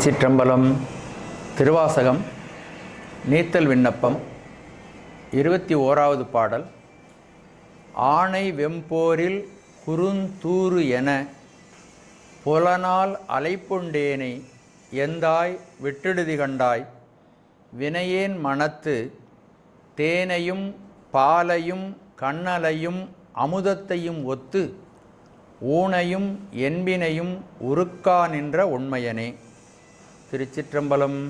திருச்சிற்றம்பலம் திருவாசகம் நீத்தல் விண்ணப்பம் இருபத்தி ஓராவது பாடல் ஆணை வெம்போரில் குறுந்தூறு என புலனால் அலைப்புண்டேனை எந்தாய் விட்டிடுதி கண்டாய் வினையேன் மனத்து தேனையும் பாலையும் கண்ணலையும் அமுதத்தையும் ஒத்து ஊனையும் என்பினையும் உருக்கா நின்ற உண்மையனே. திருச்சிற்றம்பலம்.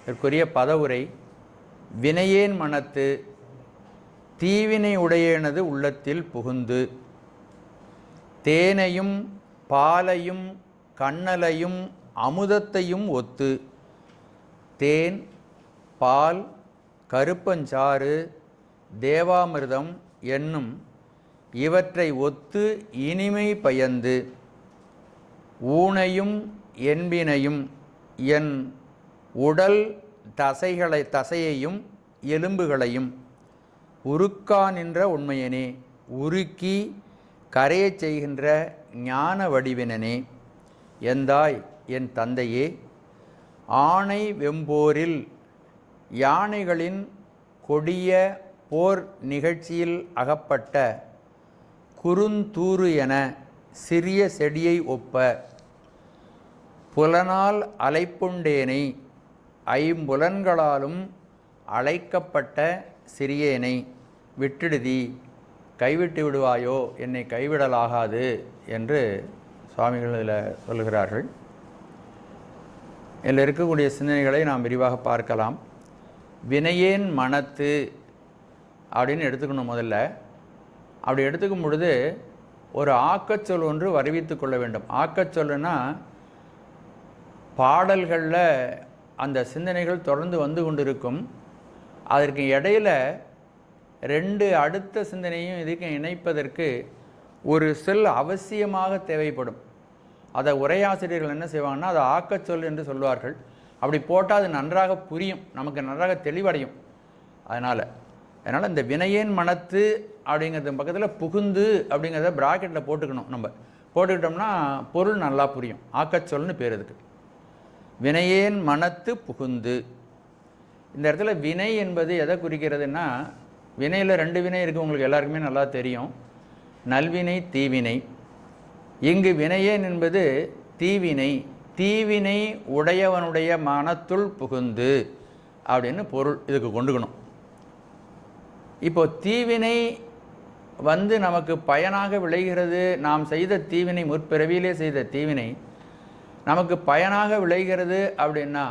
இதற்குரிய பதவுரை வினையேன் மனத்து தீவினை உடையனது உள்ளத்தில் புகுந்து தேனையும் பாலையும் கண்ணலையும் அமுதத்தையும் ஒத்து தேன் பால் கருப்பஞ்சாறு தேவாமிர்தம் என்னும் இவற்றை ஒத்து இனிமை பயந்து ஊனையும் என்பினையும் என் உடல் தசைகளை தசையையும் எலும்புகளையும் உருக்கா நின்ற உண்மையனே உருக்கி கரையச் செய்கின்ற ஞான வடிவினனே எந்தாய் என் தந்தையே? ஆணை வெம்போரில் யானைகளின் கொடிய போர் நிகழ்ச்சியில் அகப்பட்ட குறுந்தூறு என சிறிய செடியை ஒப்ப புலனால் அலைப்புண்டேனை ஐம்புலன்களாலும் அழைக்கப்பட்ட சிறியேனை விட்டிடுதி கைவிட்டு விடுவாயோ என்னை கைவிடலாகாது என்று சுவாமிகள் இதில் சொல்கிறார்கள். இதில் இருக்கக்கூடிய சிந்தனைகளை நாம் விரிவாக பார்க்கலாம். வினையேன் மனத்து அப்படின்னு எடுத்துக்கணும் முதல்ல. அப்படி எடுத்துக்கும் பொழுது ஒரு ஆக்கச்சொல் ஒன்று வருவித்து கொள்ள வேண்டும். ஆக்கச்சொல்லுனா பாடல்களில் அந்த சிந்தனைகள் தொடர்ந்து வந்து கொண்டிருக்கும். அதற்கு இடையில ரெண்டு அடுத்த சிந்தனையும் இதுக்கு இணைப்பதற்கு ஒரு சொல் அவசியமாக தேவைப்படும். அதை உரையாசிரியர்கள் என்ன செய்வாங்கன்னா அதை ஆக்கச்சொல் என்று சொல்வார்கள். அப்படி போட்டால் அது நன்றாக புரியும். நமக்கு நன்றாக தெளிவடையும். அதனால் அதனால் இந்த வினையேன் மனத்து அப்படிங்கிறது பக்கத்தில் புகுந்து அப்படிங்கிறத ப்ராக்கெட்டில் போட்டுக்கணும் நம்ம. போட்டுக்கிட்டோம்னா பொருள் நல்லா புரியும். ஆக்கச்சொல்னு பேர் இதுக்கு வினையேன் மனத்து புகுந்து. இந்த இடத்துல வினை என்பது எதை குறிக்கிறதுன்னா வினையில் ரெண்டு வினை இருக்குது உங்களுக்கு எல்லாருக்குமே நல்லா தெரியும். நல்வினை தீவினை. இங்கு வினையேன் என்பது தீவினை. தீவினை உடையவனுடைய மனத்துள் புகுந்து அப்படின்னு பொருள் இதுக்கு கொண்டுக்கணும். இப்போ தீவினை வந்து நமக்கு பயனாக விளைகிறது. நாம் செய்த தீவினை முற்பிறவியிலே செய்த தீவினை. நமக்கு பயனாக விளைகிறது அப்படின்னா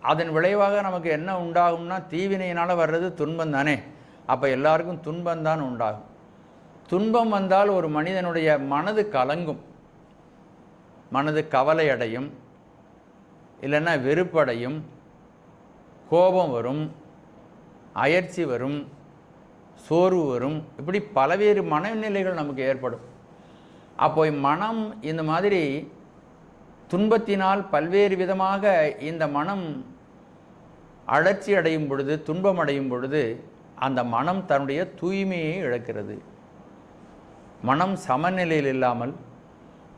அதன் விளைவாக நமக்கு என்ன உண்டாகும்னா தீவினையினால் வர்றது துன்பம் தானே. அப்போ எல்லாருக்கும் துன்பம் தான் உண்டாகும். துன்பம் வந்தால் ஒரு மனிதனுடைய மனது கலங்கும். மனது கவலை அடையும் இல்லைன்னா வெறுப்படையும். கோபம் வரும். அயற்சி வரும். சோர்வு வரும். இப்படி பல்வேறு மனநிலைகள் நமக்கு ஏற்படும். அப்போ மனம் இந்த மாதிரி துன்பத்தினால் பல்வேறு விதமாக இந்த மனம் அழற்சி அடையும் பொழுது துன்பம் அடையும் பொழுது அந்த மனம் தன்னுடைய தூய்மையை இழக்கிறது. மனம் சமநிலையில் இல்லாமல்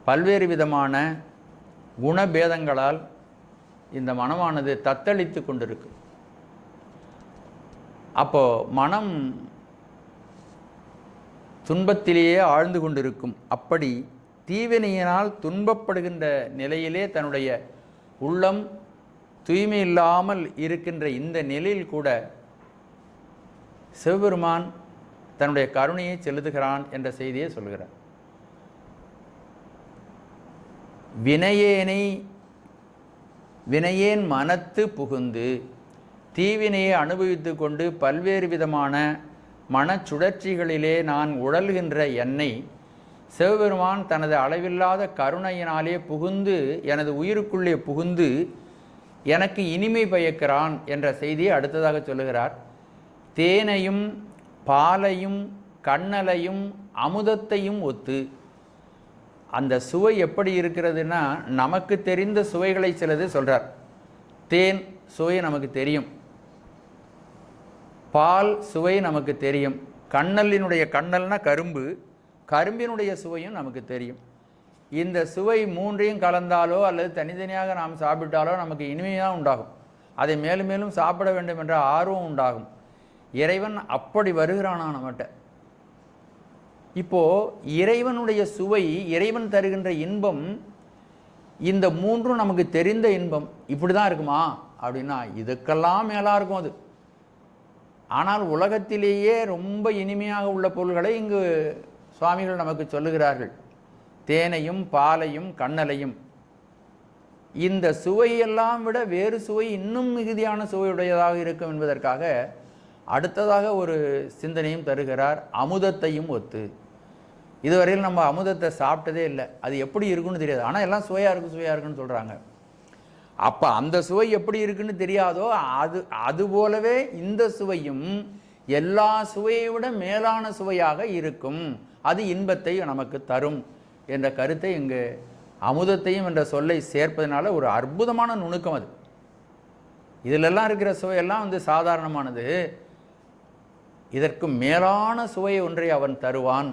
பல்வேறு விதமான குணபேதங்களால் இந்த மனமானது தத்தளித்து கொண்டிருக்கு. அப்போ மனம் துன்பத்திலேயே ஆழ்ந்து கொண்டிருக்கும் அப்படி தீவினையினால் துன்பப்படுகின்ற நிலையிலே தன்னுடைய உள்ளம் தூய்மை இல்லாமல் இருக்கின்ற இந்த நிலையில் கூட சிவபெருமான் தன்னுடைய கருணையை செலுத்துகிறான் என்ற செய்தியை சொல்கிறார் வினையேனை வினையேன் மனத்து புகுந்து தீவினையை அனுபவித்து கொண்டு பல்வேறு விதமான மனச்சுழற்சிகளிலே நான் உழல்கின்ற என்னை சிவபெருமான் தனது அளவில்லாத கருணையினாலே புகுந்து எனது உயிருக்குள்ளே புகுந்து எனக்கு இனிமை பயக்கிறான் என்ற செய்தியை அடுத்ததாக சொல்லுகிறார். தேனையும் பாலையும் கண்ணலையும் அமுதத்தையும் ஒத்து அந்த சுவை எப்படி இருக்கிறதுனா நமக்கு தெரிந்த சுவைகளை சிலது சொல்கிறார் தேன் சுவை நமக்கு தெரியும். பால் சுவை நமக்கு தெரியும். கண்ணலினுடைய கண்ணல்னா கரும்பு. கரும்பினுடைய சுவையும் நமக்கு தெரியும். இந்த சுவை மூன்றையும் கலந்தாலோ அல்லது தனித்தனியாக நாம் சாப்பிட்டாலோ நமக்கு இனிமையாக உண்டாகும். அதை மேலும் மேலும் சாப்பிட வேண்டும் என்ற ஆர்வம் உண்டாகும். இறைவன் அப்படி வருகிறானா நம்மகிட்ட. இப்போ இறைவனுடைய சுவை இறைவன் தருகின்ற இன்பம் இந்த மூன்றும் நமக்கு தெரிந்த இன்பம் இப்படி தான் இருக்குமா? அப்படின்னா இதுக்கெல்லாம் மேலாக இருக்கும் அது. ஆனால் உலகத்திலேயே ரொம்ப இனிமையாக உள்ள பொருள்களை இங்கு சுவாமிகள் நமக்கு சொல்லுகிறார்கள் தேனையும் பாலையும் கண்ணலையும். இந்த சுவையெல்லாம் விட வேறு சுவை இன்னும் மிகுதியான சுவையுடையதாக இருக்கும் என்பதற்காக அடுத்ததாக ஒரு சிந்தனையும் தருகிறார் அமுதத்தையும் ஒத்து. இதுவரையில் நம்ம அமுதத்தை சாப்பிட்டதே இல்லை அது எப்படி இருக்குன்னு தெரியாது. ஆனால் எல்லாம் சுவையாக இருக்கும் சுவையாக இருக்குன்னு சொல்கிறாங்க அப்போ அந்த சுவை எப்படி இருக்குன்னு தெரியாதோ அது அது போலவே இந்த சுவையும் எல்லா சுவையை விட மேலான சுவையாக இருக்கும். அது இன்பத்தை நமக்கு தரும் என்ற கருத்தை இங்கு அமுதத்தையும் என்ற சொல்லை சேர்ப்பதனால ஒரு அற்புதமான நுணுக்கம் அது. இதிலெல்லாம் இருக்கிற சுவையெல்லாம் வந்து சாதாரணமானது. இதற்கு மேலான சுவை ஒன்றை அவன் தருவான்.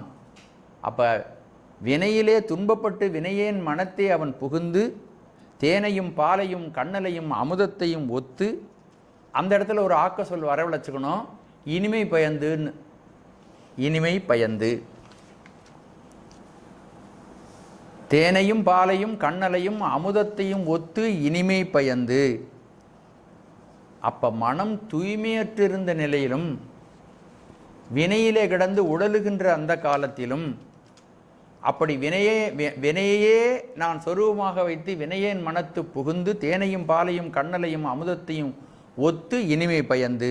அப்போ வினையிலே துன்பப்பட்டு வினையேன் மனத்தை அவன் புகுந்து தேனையும் பாலையும் கண்ணலையும் அமுதத்தையும் ஒத்து அந்த இடத்துல ஒரு ஆக்க சொல் வரவழைச்சுக்கணும். இனிமை பயந்துன்னு இனிமை பயந்து. தேனையும் பாலையும் கண்ணலையும் அமுதத்தையும் ஒத்து இனிமை பயந்து. அப்போ மனம் தூய்மையற்றிருந்த நிலையிலும் வினையிலே கிடந்து உடலுகின்ற அந்த காலத்திலும் அப்படி வினையே வினையே வினையையே நான் சொரூபமாக வைத்து வினையேன் மனத்து புகுந்து தேனையும் பாலையும் கண்ணலையும் அமுதத்தையும் ஒத்து இனிமை பயந்து.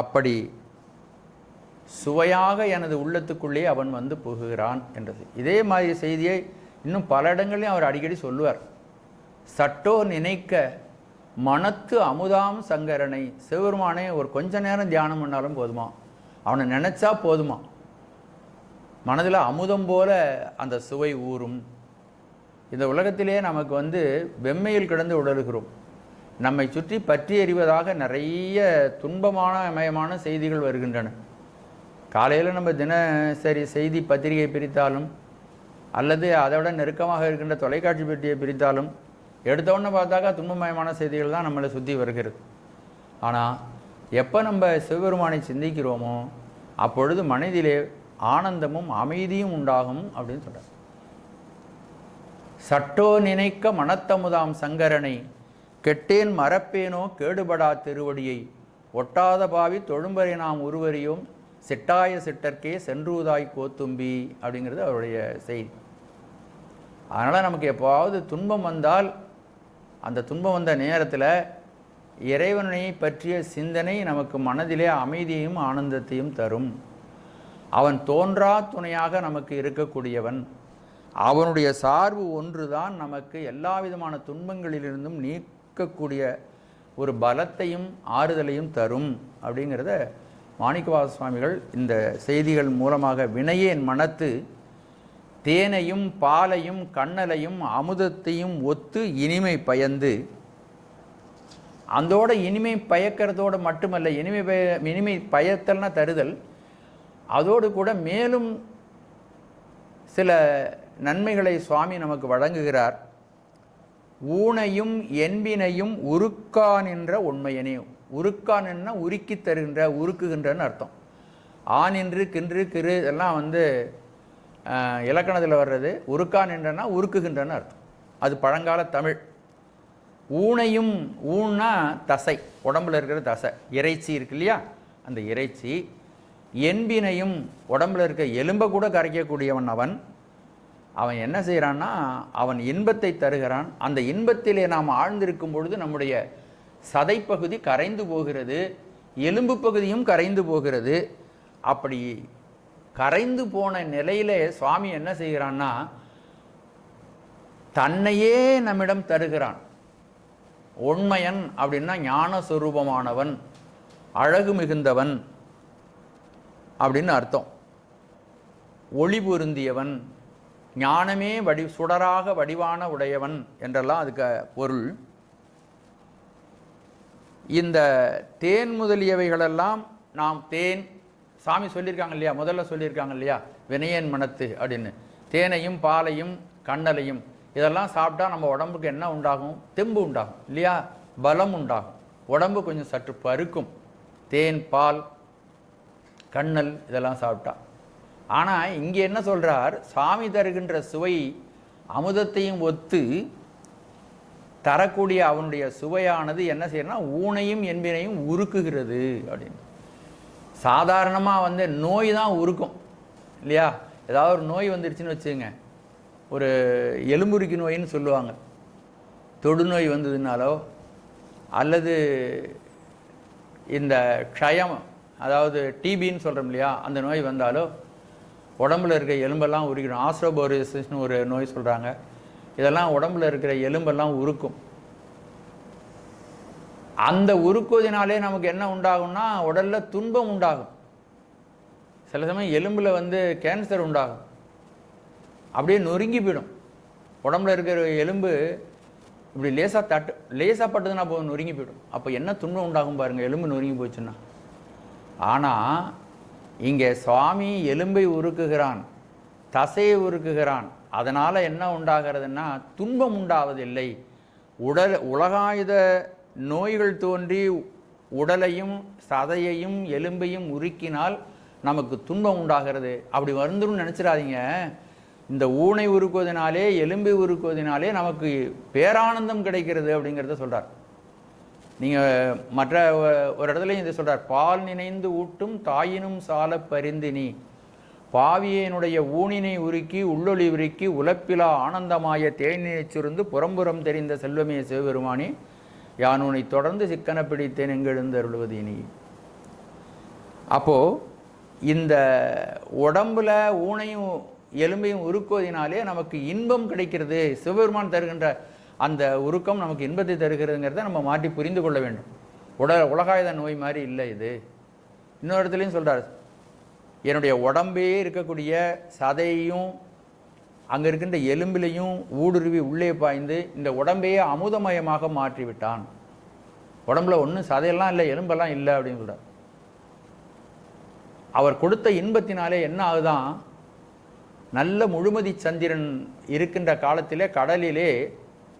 அப்படி சுவையாக எனது உள்ளத்துக்குள்ளே அவன் வந்து புகுகிறான் என்றது. இதே மாதிரி செய்தியை இன்னும் பல இடங்களையும் அவர் அடிக்கடி சொல்லுவார். சட்டோ நினைக்க மனத்து அமுதாம் சங்கரனை சிவபெருமானே ஒரு கொஞ்ச நேரம் தியானம் பண்ணாலும் போதுமா? அவனை நினைச்சா போதுமா? மனதில் அமுதம் போல அந்த சுவை ஊறும். இந்த உலகத்திலே நமக்கு வந்து வெம்மையில் கிடந்து உடலுகிறோம். நம்மை சுற்றி பற்றி எறிவதாக நிறைய துன்பமான மயமான செய்திகள் வருகின்றன. காலையில் நம்ம தினசரி செய்தி பத்திரிகை பிரித்தாலும் அல்லது அதை விட நெருக்கமாக இருக்கின்ற தொலைக்காட்சி பெட்டியை பிரித்தாலும் எடுத்த பார்த்தாக்கா துன்பமயமான செய்திகள் தான் நம்மளை சுற்றி வருகிறது. ஆனால் எப்போ நம்ம சிவபெருமானை சிந்திக்கிறோமோ அப்பொழுது மனதிலே ஆனந்தமும் அமைதியும் உண்டாகும் அப்படின்னு சொல்கிறார் சட்டோ நினைக்க மனத்தமுதாம் சங்கரனை கெட்டேன் மறப்பேனோ கேடுபடா திருவடியை. ஒட்டாத பாவி தொழும்பரை நாம் உருவறியோம் சிட்டாய சிட்டர்க்கே சென்றூதாய் கோத்தும்பி அப்படிங்கிறது அவருடைய செய்தி. அதனால் நமக்கு எப்போவது துன்பம் வந்தால் அந்த துன்பம் வந்த நேரத்தில் இறைவனை பற்றிய சிந்தனை நமக்கு மனதிலே அமைதியையும் ஆனந்தத்தையும் தரும். அவன் தோன்றா துணையாக நமக்கு இருக்கக்கூடியவன். அவனுடைய சார்பு ஒன்றுதான் நமக்கு எல்லா விதமான துன்பங்களிலிருந்தும் இருக்கக்கூடிய ஒரு பலத்தையும் ஆறுதலையும் தரும் அப்படிங்கிறத மாணிக்கவாச சுவாமிகள் இந்த செய்திகள் மூலமாக வினையேன் மனத்து தேனையும் பாலையும் கண்ணலையும் அமுதத்தையும் ஒத்து இனிமை பயந்து. அந்தோட இனிமை பயக்கிறதோடு மட்டுமல்ல இனிமை பய இனிமை பயத்தல்னா தருதல். அதோடு கூட மேலும் சில நன்மைகளை சுவாமி நமக்கு வழங்குகிறார். ஊனையும் என்பினையும் உருக்கான் என்ற உண்மையனே. உருக்கான் என்ன உருக்கி தருகின்ற உருக்குகின்றன்னு அர்த்தம். ஆண் என்று கின்று கிரு இதெல்லாம் வந்து இலக்கணத்தில் வர்றது உருக்கான் என்றனா உருக்குகின்றன்னு அர்த்தம். அது பழங்கால தமிழ். ஊனையும் ஊன்னா தசை. உடம்புல இருக்கிற தசை. இறைச்சி இருக்கு இல்லையா? அந்த இறைச்சி என்பினையும் உடம்புல இருக்க எலும்பை கூட கரைக்கக்கூடியவன் அவன். அவன் என்ன செய்கிறான்னா அவன் இன்பத்தை தருகிறான். அந்த இன்பத்திலே நாம் ஆழ்ந்திருக்கும் பொழுது நம்முடைய சதைப்பகுதி கரைந்து போகிறது எலும்பு பகுதியும் கரைந்து போகிறது. அப்படி கரைந்து போன நிலையிலே சுவாமி என்ன செய்கிறான்னா தன்னையே நம்மிடம் தருகிறான். உண்மையன் அப்படின்னா ஞான அழகு மிகுந்தவன் அப்படின்னு அர்த்தம். ஒளி பொருந்தியவன் ஞானமே வடி சுடராக வடிவான உடையவன் என்றெல்லாம் அதுக்கு பொருள். இந்த தேன் முதலியவைகளெல்லாம் நாம் தேன் சாமி சொல்லியிருக்காங்க இல்லையா? முதல்ல சொல்லியிருக்காங்க இல்லையா? வினயன் மனத்து அப்படின்னு. தேனையும் பாலையும் கண்ணலையும். இதெல்லாம் சாப்பிட்டா நம்ம உடம்புக்கு என்ன உண்டாகும்? தெம்பு உண்டாகும் இல்லையா? பலம் உண்டாகும். உடம்பு கொஞ்சம் சற்று பருக்கும். தேன் பால் கண்ணல் இதெல்லாம் சாப்பிட்டா. ஆனால் இங்கே என்ன சொல்கிறார் சாமி தருகின்ற சுவை அமுதத்தையும் ஒத்து தரக்கூடிய அவனுடைய சுவையானது என்ன செய்யறனா ஊனையும் என்பினையும் உருக்குகிறது அப்படின்னு. சாதாரணமாக வந்து நோய் தான் உருக்கும் இல்லையா? ஏதாவது ஒரு நோய் வந்துருச்சுன்னு வச்சுங்க ஒரு எலும்புருக்கி நோயின்னு சொல்லுவாங்க. தொடுநோய் வந்ததுனாலோ அல்லது இந்த க்ஷயம் அதாவது டிபின்னு சொல்கிறோம் இல்லையா? அந்த நோய் வந்தாலோ உடம்புல இருக்க எலும்பெல்லாம் உருக்கிடும் ஆஸ்ட்ரோபோரிசிஸ்னு ஒரு நோய் சொல்கிறாங்க இதெல்லாம் உடம்புல இருக்கிற எலும்பெல்லாம் உருக்கும். அந்த உருக்குவதனாலே நமக்கு என்ன உண்டாகும்னா உடலில் துன்பம் உண்டாகும். சில சமயம் எலும்பில் வந்து கேன்சர் உண்டாகும். அப்படியே நொறுங்கி போயிடும். உடம்புல இருக்கிற எலும்பு இப்படி லேசாக தட்டு லேசாக பட்டதுன்னா போதும் நொறுங்கி போயிடும். அப்போ என்ன துன்பம் உண்டாகும் பாருங்கள் எலும்பு நொறுங்கி போச்சுன்னா. ஆனால் இங்கே சுவாமி எலும்பை உருக்குகிறான் தசையை உருக்குகிறான். அதனால் என்ன உண்டாகிறதுன்னா துன்பம் உண்டாவதில்லை. உடல் உலகாயுத நோய்கள் தோன்றி உடலையும் சதையையும் எலும்பையும் உருக்கினால் நமக்கு துன்பம் உண்டாகிறது. அப்படி வந்துடும் நினச்சிடாதீங்க. இந்த ஊனை உருக்குவதனாலே எலும்பை உருக்குவதனாலே நமக்கு பேரானந்தம் கிடைக்கிறது அப்படிங்கிறத சொல்கிறார் நீங்கள் மற்ற ஒரு இடத்துலையும் இதை சொல்கிறார் பால் நினைந்து ஊட்டும் தாயினும் சால பரிந்தினி. பாவியனுடைய ஊனினை உருக்கி உள்ளொளி உருக்கி உலப்பிலா ஆனந்தமாய தேனினை சுருந்து புறம்புறம் தெரிந்த செல்வமே சிவபெருமானே யான் உன்னை தொடர்ந்து சிக்கன பிடித்தேன் எங்கெழுந்தருள்வது இனி அப்போது இந்த உடம்புல ஊனையும் எலும்பையும் உருக்குவதினாலே நமக்கு இன்பம் கிடைக்கிறது. சிவபெருமான் தருகின்ற அந்த உருக்கம் நமக்கு இன்பத்தை தருகிறதுங்கிறத நம்ம மாற்றி புரிந்து கொள்ள வேண்டும். உட உலகாயுத நோய் மாதிரி இல்லை இது. இன்னொரு இடத்துலையும் சொல்கிறார் என்னுடைய உடம்பே இருக்கக்கூடிய சதையையும் அங்கே இருக்கின்ற எலும்பிலையும் ஊடுருவி உள்ளே பாய்ந்து இந்த உடம்பையே அமுதமயமாக மாற்றி விட்டான் உடம்புல ஒன்றும் சதையெல்லாம் இல்லை எலும்பெல்லாம் இல்லை அப்படின்னு சொல்கிறார் அவர் கொடுத்த இன்பத்தினாலே என்ன ஆகுதான்? நல்ல முழுமதி சந்திரன் இருக்கின்ற காலத்திலே கடலிலே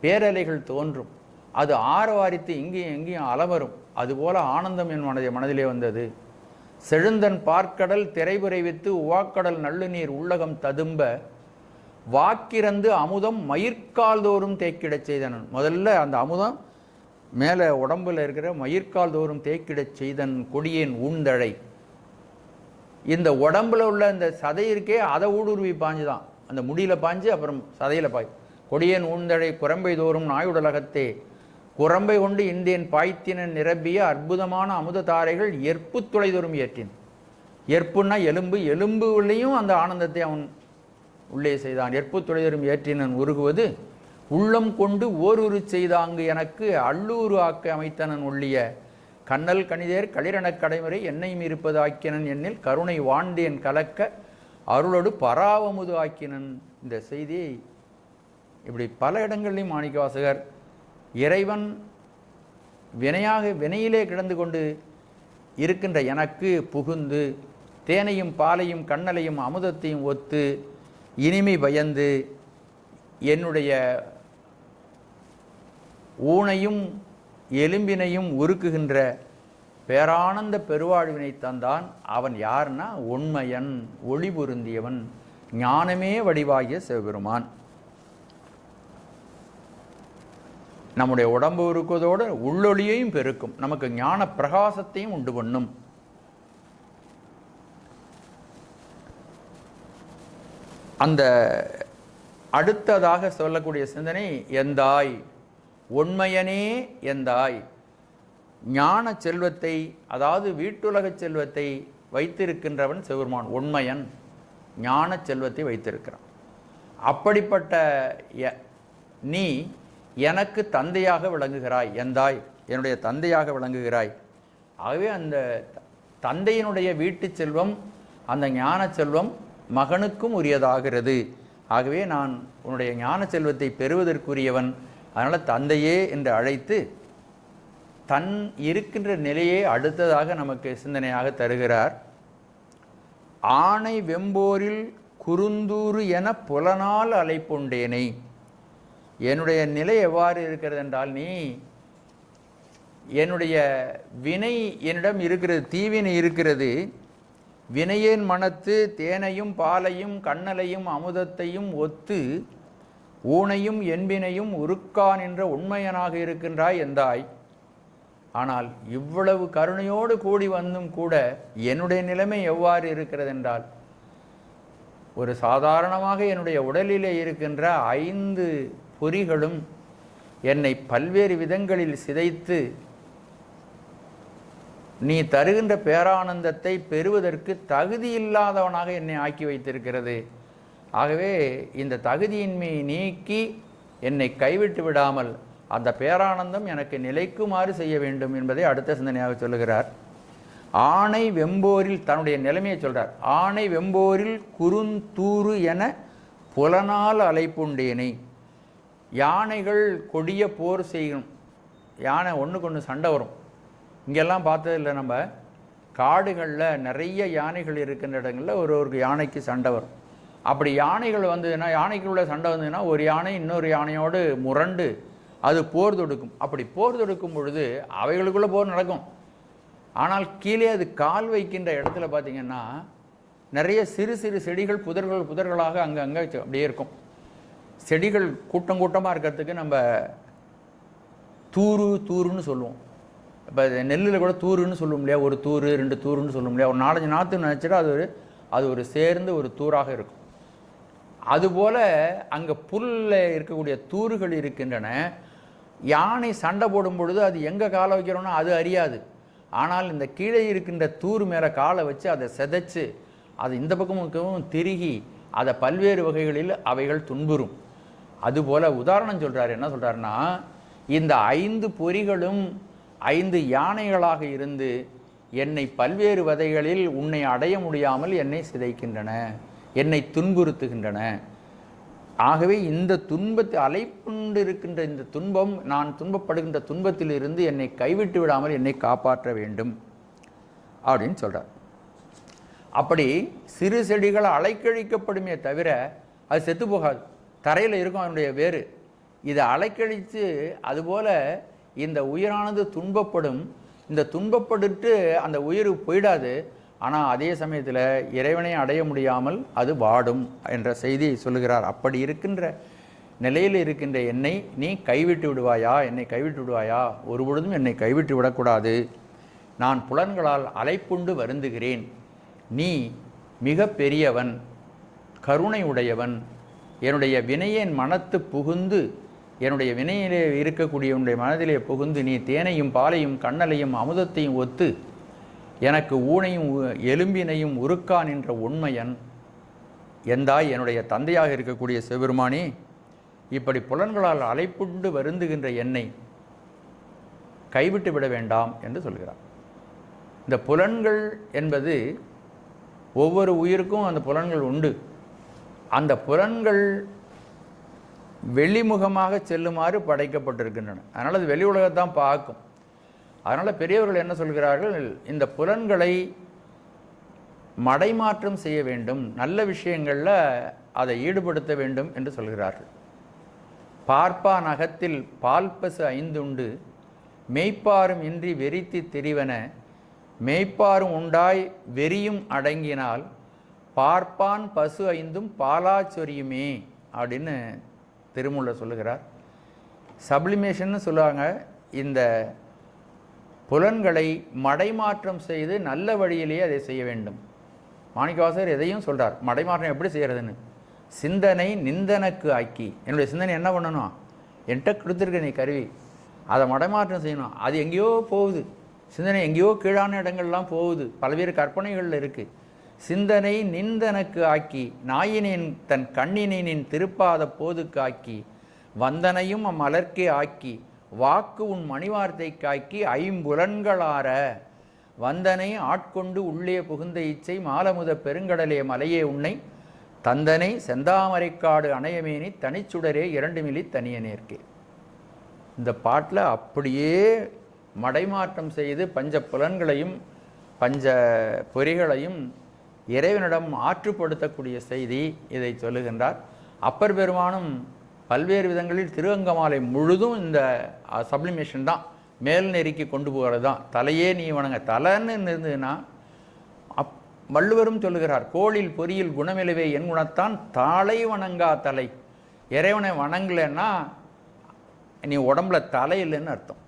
பேரலைகள் தோன்றும். அது ஆரவாரித்து இங்கேயும் எங்கேயும் அலவரும். அதுபோல ஆனந்தம் என் மனதை மனதிலே வந்தது. செழுந்தன் பார்க்கடல் திரைபுரைவித்து உவாக்கடல் நல்லுநீர் உள்ளகம் ததும்ப வாக்கிறந்து அமுதம் மயிர்கால் தோறும் தேக்கிடச் செய்தனன். முதல்ல அந்த அமுதம் மேலே உடம்புல இருக்கிற மயிர்கால் தோறும் தேக்கிடச் செய்தன் கொடியின் ஊந்தழை. இந்த உடம்புல உள்ள இந்த சதை இருக்கே அதை ஊடுருவி பாஞ்சுதான். அந்த முடியில பாஞ்சு அப்புறம் சதையில் பாய். கொடியேன் ஊந்தழை குரம்பை தோறும் நாயுடலகத்தே. குரம்பை கொண்டு இந்தியன் பாய்த்தினன் நிரம்பிய அற்புதமான அமுத தாரைகள் எற்பு துளை தோறும் ஏற்றின் எற்புன்னா எலும்பு எலும்பு உள்ளேயும் அந்த ஆனந்தத்தை அவன் உள்ளே செய்தான். எற்பு துளை தோறும் ஏற்றினன் உருகுவது உள்ளம் கொண்டு ஓருரு செய்தாங்கு எனக்கு அள்ளூரு ஆக்க அமைத்தனன் ஒள்ளிய கண்ணல் கணிதேர் களிரணக் கடைமுறை என்னையும் இருப்பது ஆக்கினன் என்னில் கருணை வாண்டியன் கலக்க அருளோடு பராவமுது ஆக்கினன். இந்த செய்தியை இப்படி பல இடங்கள்லையும் மாணிக்கவாசகர் இறைவன் வினையாக வினையிலே கிடந்து கொண்டு இருக்கின்ற எனக்கு புகுந்து தேனையும் பாலையும் கண்ணலையும் அமுதத்தையும் ஒத்து இனிமை பயந்து என்னுடைய ஊனையும் எலும்பினையும் உருக்குகின்ற பேரானந்த பெருவாழ்வினை தந்தான் அவன் யார்னா உண்மையன் ஒளி பொருந்தியவன் ஞானமே வடிவாகிய சிவபெருமான். நம்முடைய உடம்பு இருக்குவதோடு உள்ளொளியையும் பெருக்கும். நமக்கு ஞான பிரகாசத்தையும் உண்டு பண்ணும். அந்த அடுத்ததாக சொல்லக்கூடிய சிந்தனை எந்தாய்? உண்மையனே எந்தாய்? ஞான செல்வத்தை அதாவது வீட்டுலகச் செல்வத்தை வைத்திருக்கின்றவன் சிவபெருமான். உண்மையன் ஞான செல்வத்தை வைத்திருக்கிறான். அப்படிப்பட்ட நீ எனக்கு தந்தையாக விளங்குகிறாய் எந்தாய் என்னுடைய தந்தையாக விளங்குகிறாய். ஆகவே அந்த த- தந்தையினுடைய வீட்டு செல்வம் அந்த ஞான செல்வம் மகனுக்கும் உரியதாகிறது. ஆகவே நான் உன்னுடைய ஞான செல்வத்தை பெறுவதற்குரியவன். அதனால் தந்தையே என்று அழைத்து தன் இருக்கின்ற நிலையை அடுத்ததாக நமக்கு சிந்தனையாக தருகிறார். ஆணை வெம்போரில் குறுந்தூறு என புலனால் அலைப்புண்டேனை என்னுடைய நிலை எவ்வாறு இருக்கிறது என்றால் நீ என்னுடைய வினை என்னிடம் இருக்கிறது தீவினை இருக்கிறது. வினையேன் மனத்து தேனையும் பாலையும் கண்ணலையும் அமுதத்தையும் ஒத்து ஊனையும் என்பினையும் உருக்கான் என்ற உண்மையனாக இருக்கின்றாய் என்றாய். ஆனால் இவ்வளவு கருணையோடு கூடி வந்தும் கூட என்னுடைய நிலைமை எவ்வாறு இருக்கிறது என்றால் ஒரு சாதாரணமாக என்னுடைய உடலிலே இருக்கின்ற ஐந்து பொறிகளும் என்னை பல்வேறு விதங்களில் சிதைத்து நீ தருகின்ற பேரானந்தத்தை பெறுவதற்கு தகுதி இல்லாதவனாக என்னை ஆக்கி வைத்திருக்கிறது. ஆகவே இந்த தகுதியின்மையை நீக்கி என்னை கைவிட்டு விடாமல் அந்த பேரானந்தம் எனக்கு நிலைக்குமாறு செய்ய வேண்டும் என்பதை அடுத்த சிந்தனையாக சொல்லுகிறார். ஆணை வெம்போரில் தன்னுடைய நிலைமையை சொல்கிறார் ஆணை வெம்போரில் குறுந்தூறு என புலனால் அலைப்புண்டேனை. யானைகள் கொடிய போர் செய்யணும் யானை ஒன்றுக்கு ஒன்று சண்டை வரும். இங்கெல்லாம் பார்த்ததில்ல நம்ம. காடுகளில் நிறைய யானைகள் இருக்கின்ற இடங்களில் ஒரு ஒரு யானைக்கு சண்டை வரும். அப்படி யானைகள் வந்ததுன்னா யானைக்குள்ள சண்டை வந்ததுன்னா ஒரு யானை இன்னொரு யானையோடு முரண்டு அது போர் தொடுக்கும். அப்படி போர் தொடுக்கும் பொழுது அவைகளுக்குள்ளே போர் நடக்கும். ஆனால் கீழே அது கால் வைக்கின்ற இடத்துல பார்த்திங்கன்னா நிறைய சிறு சிறு செடிகள் புதர்கள் புதர்களாக அங்கங்கே அப்படியே இருக்கும். செடிகள் கூட்டம் கூட்டமாக இருக்கிறதுக்கு நம்ம தூரு தூருன்னு சொல்லுவோம். இப்போ நெல்லில் கூட தூருன்னு சொல்லுவோம் இல்லையா? ஒரு தூரு ரெண்டு தூருன்னு சொல்லுவோம் இல்லையா? ஒரு நாலஞ்சு நாற்று நினச்சிட்டா அது ஒரு அது ஒரு சேர்ந்து ஒரு தூராக இருக்கும். அதுபோல் அங்கே புல்லில் இருக்கக்கூடிய தூறுகள் இருக்கின்றன. யானை சண்டை போடும் பொழுது அது எங்கே காலை வைக்கிறோன்னா அது அறியாது. ஆனால் இந்த கீழே இருக்கின்ற தூர் மேலே காலை வச்சு அதை செதைச்சு அது இந்த பக்கமும் திருகி அதை பல்வேறு வகைகளில் அவைகள் துன்புறும். அதுபோல் உதாரணம் சொல்கிறார் என்ன சொல்கிறாருன்னா இந்த ஐந்து பொறிகளும் ஐந்து யானைகளாக இருந்து என்னை பல்வேறு வதைகளில் உன்னை அடைய முடியாமல் என்னை சிதைக்கின்றன என்னை துன்புறுத்துகின்றன. ஆகவே இந்த துன்பத்தை அலைப்புண்டு இருக்கின்ற இந்த துன்பம் நான் துன்பப்படுகின்ற துன்பத்திலிருந்து என்னை கைவிட்டு விடாமல் என்னை காப்பாற்ற வேண்டும் அப்படின்னு சொல்கிறார் அப்படி சிறு செடிகள் அலைக்கழிக்கப்படுமே தவிர அது செத்து போகாது. தரையில் இருக்கும் அதனுடைய வேறு இதை அலைக்கழித்து அதுபோல் இந்த உயிரானது துன்பப்படும். இந்த துன்பப்பட்டுட்டு அந்த உயிர் போயிடாது. ஆனால் அதே சமயத்தில் இறைவனை அடைய முடியாமல் அது வாடும் என்ற செய்தியை சொல்லுகிறார். அப்படி இருக்கின்ற நிலையில் இருக்கின்ற என்னை நீ கைவிட்டு விடுவாயா? என்னை கைவிட்டு விடுவாயா? ஒரு பொழுதும் என்னை கைவிட்டு விடக்கூடாது. நான் புலன்களால் அலைப்புண்டு வருந்துகிறேன். நீ மிக பெரியவன் கருணை உடையவன் என்னுடைய வினையேன் மனத்து புகுந்து என்னுடைய வினையிலே இருக்கக்கூடிய உன்னுடைய மனதிலே புகுந்து நீ தேனையும் பாலையும் கண்ணலையும் அமுதத்தையும் ஒத்து எனக்கு ஊனையும் எலும்பினையும் உருக்கான் என்ற உண்மையன் எந்தாய் என்னுடைய தந்தையாக இருக்கக்கூடிய சிவபெருமானே இப்படி புலன்களால் அலைப்புண்டு வருந்துகின்ற என்னை கைவிட்டு விட வேண்டாம் என்று சொல்கிறார். இந்த புலன்கள் என்பது ஒவ்வொரு உயிருக்கும் அந்த புலன்கள் உண்டு. அந்த புலன்கள் வெளிமுகமாக செல்லுமாறு படைக்கப்பட்டிருக்கின்றன. அதனால் அது வெளி உலகத்தான் பார்க்கும். அதனால் பெரியவர்கள் என்ன சொல்கிறார்கள்? இந்த புலன்களை மடைமாற்றம் செய்ய வேண்டும். நல்ல விஷயங்களில் அதை ஈடுபடுத்த வேண்டும் என்று சொல்கிறார்கள். பார்ப்பான் அகத்தில் பால்பசு ஐந்துண்டு மெய்ப்பாரும் இன்றி வெறித்து தெரிவன மெய்ப்பாரும் உண்டாய் வெறியும் அடங்கினால் பார்ப்பான் பசு ஐந்தும் பாலாச்சொரியுமே அப்படின்னு திருமூலர் சொல்லுகிறார். சப்ளிமேஷன்னு சொல்லுவாங்க. இந்த புலன்களை மடைமாற்றம் செய்து நல்ல வழியிலேயே அதை செய்ய வேண்டும். மாணிக்கவாசகர் எதையும் சொல்கிறார் மடைமாற்றம் எப்படி செய்கிறதுன்னு சிந்தனை நிந்தனக்கு ஆக்கி. என்னுடைய சிந்தனை என்ன பண்ணணும்? என்கிட்ட கொடுத்துருக்க நீ கருவி. அதை மடைமாற்றம் செய்யணும். அது எங்கேயோ போகுது. சிந்தனை எங்கேயோ கீழான இடங்கள்லாம் போகுது. பல்வேறு கற்பனைகளில் இருக்குது சிந்தனை நிந்தனக்கு ஆக்கி நாயினின் தன் கண்ணினின் திருப்பாத போதுக்கு ஆக்கி வந்தனையும் அம்மலர்க்கே ஆக்கி வாக்கு உன் மணிவார்த்தை காக்கி ஐம்புலன்களார வந்தனை ஆட்கொண்டு உள்ளே புகுந்த இச்சை மாலமுத பெருங்கடலே மலையே உன்னை தந்தனை செந்தாமரைக்காடு அணையமேனி தனிச்சுடரே இரண்டு மில்லி தனிய நேர்க்கே. இந்த பாட்டில் அப்படியே மடைமாற்றம் செய்து பஞ்ச புலன்களையும் பஞ்ச பொறிகளையும் இறைவனிடம் ஆற்றுப்படுத்தக்கூடிய செய்தி இதை சொல்லுகின்றார். அப்பர் பெருமானும் பல்வேறு விதங்களில் திருவங்கமாலை முழுதும் இந்த சப்ளிமேஷன் தான். மேல் நெருக்கி கொண்டு போகிறது தான். தலையே நீ வணங்க. தலைன்னு இருந்ததுன்னா அப் வள்ளுவரும் சொல்லுகிறார் கோளில் பொறியில் குணமிலவே என் குணத்தான். தாளை வணங்கா தலை. இறைவனை வணங்கலைன்னா நீ உடம்புல தலை இல்லைன்னு அர்த்தம்.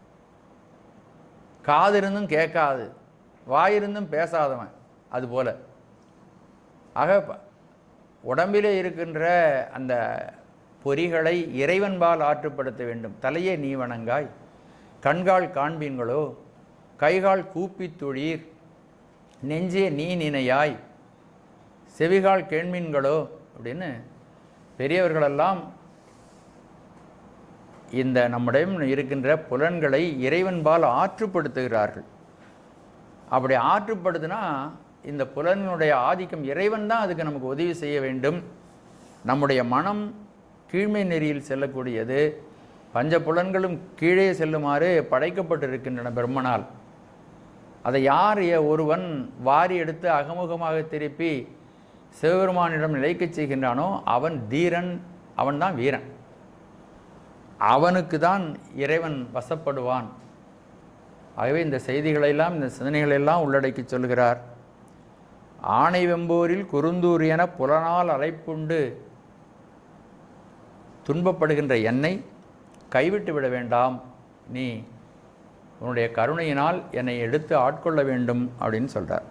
காது இருந்தும் கேட்காது. வாயிருந்தும் பேசாதவன். அதுபோல் ஆக ப- உடம்பிலே இருக்கின்ற அந்த பொறிகளை இறைவன்பால் ஆற்றுப்படுத்த வேண்டும். தலையே நீ வணங்காய். கண்கால் காண்பீன்களோ? கைகால் கூப்பித் தொழீர் நெஞ்சே நீ நினையாய். செவிகால் கேண்மீன்களோ அப்படின்னு பெரியவர்களெல்லாம் இந்த நம்மிடம் இருக்கின்ற புலன்களை இறைவன்பால் ஆற்றுப்படுத்துகிறார்கள். அப்படி ஆற்றுப்படுத்தினா இந்த புலனினுடைய ஆதிக்கம் இறைவன் தான் அதுக்கு நமக்கு உதவி செய்ய வேண்டும். நம்முடைய மனம் கீழ்மை நெறியில் செல்லக்கூடியது. பஞ்ச புலன்களும் கீழே செல்லுமாறு படைக்கப்பட்டிருக்கின்றன பிரம்மனால். அதை யார் ஒருவன் வாரி எடுத்து அகமுகமாக திருப்பி சிவபெருமானிடம் நிலைக்கச் செய்கின்றானோ அவன் தீரன் அவன்தான் வீரன். அவனுக்கு தான் இறைவன் வசப்படுவான். ஆகவே இந்த செய்திகளெல்லாம் இந்த சிந்தனைகளெல்லாம் உள்ளடக்கி சொல்கிறார் ஆணை வெம்போரில் குறுந்தூர் என புலனால் அலைப்புண்டு துன்பப்படுகின்ற என்னை கைவிட்டு விட வேண்டாம். நீ உன்னுடைய கருணையினால் என்னை எடுத்து ஆட்கொள்ள வேண்டும் அப்படின்னு சொல்கிறார்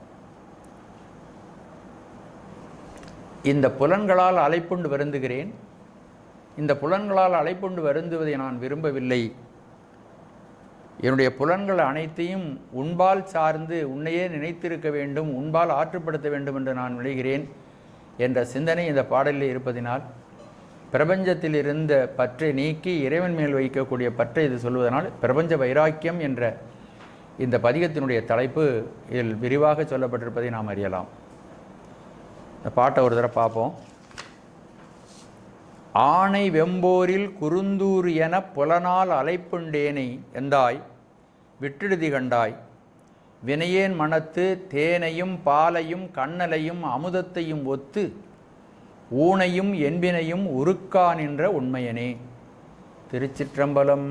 இந்த புலன்களால் அலைப்புண்டு வருந்துகிறேன். இந்த புலன்களால் அலைப்புண்டு வருந்துவதை நான் விரும்பவில்லை. என்னுடைய புலன்கள் அனைத்தையும் உன்பால் சார்ந்து உன்னையே நினைத்திருக்க வேண்டும் உன்பால் ஆற்றுப்படுத்த வேண்டும் என்று நான் விளைகிறேன் என்ற சிந்தனை இந்த பாடலில் இருப்பதினால் பிரபஞ்சத்தில் இருந்த பற்றை நீக்கி இறைவன் மேல் வைக்கக்கூடிய பற்றை இது சொல்வதனால் பிரபஞ்ச வைராக்கியம் என்ற இந்த பதிகத்தினுடைய தலைப்பு இதில் விரிவாக சொல்லப்பட்டிருப்பதை நாம் அறியலாம். இந்த பாட்டை ஒரு தடவை பார்ப்போம். ஆனை வெம்போரில் குறுந்தூர் என புலனால் அலைப்புண்டேனை எந்தாய் விட்டெழுதி கண்டாய். வினையேன் மனத்து தேனையும் பாலையும் கண்ணலையும் அமுதத்தையும் ஒத்து ஊனையும் என்பினையும் உருக்கா நின்ற உண்மையனே. திருச்சிற்றம்பலம்.